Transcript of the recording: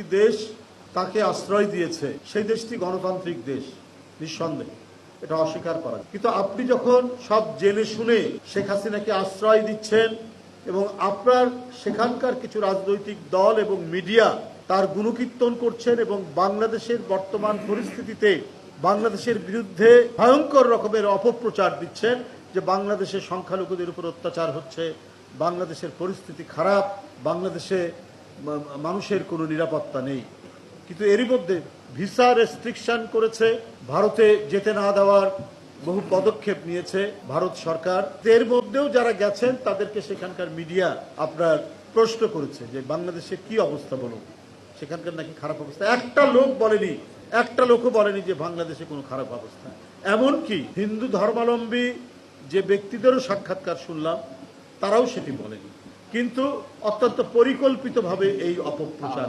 একটি দেশ তাকে আশ্রয় দিয়েছে, সেই দেশটি গণতান্ত্রিক দেশ, নিঃসন্দেহে। এটা অস্বীকার করা কিন্তু আপনি যখন সব জেনে শুনে শেখ হাসিনাকে আশ্রয় দিচ্ছেন এবং আপনার সেখানকার কিছু রাজনৈতিক দল এবং মিডিয়া তার গুণকীর্তন করছেন এবং বাংলাদেশের বর্তমান পরিস্থিতিতে বাংলাদেশের বিরুদ্ধে ভয়ঙ্কর রকমের অপপ্রচার দিচ্ছেন যে বাংলাদেশের সংখ্যালঘুদের উপর অত্যাচার হচ্ছে, বাংলাদেশের পরিস্থিতি খারাপ, বাংলাদেশে মানুষের কোনো নিরাপত্তা নেই। কিন্তু এরই মধ্যে ভিসা রেস্ট্রিকশন করেছে, ভারতে যেতে না দেওয়ার বহু পদক্ষেপ নিয়েছে ভারত সরকার। এর মধ্যেও যারা গেছেন, তাদেরকে সেখানকার মিডিয়া আপনার প্রশ্ন করেছে যে, বাংলাদেশে কি অবস্থা বলুন সেখানকার নাকি খারাপ অবস্থা। একটা লোক বলেনি, একটা লোকও বলেনি যে, বাংলাদেশে কোনো খারাপ অবস্থা। এমনকি হিন্দু ধর্মাবলম্বী যে ব্যক্তিদেরও সাক্ষাৎকার শুনলাম, তারাও সেটি বলেনি। কিন্তু অত্যন্ত পরিকল্পিতভাবে এই অপপ্রচার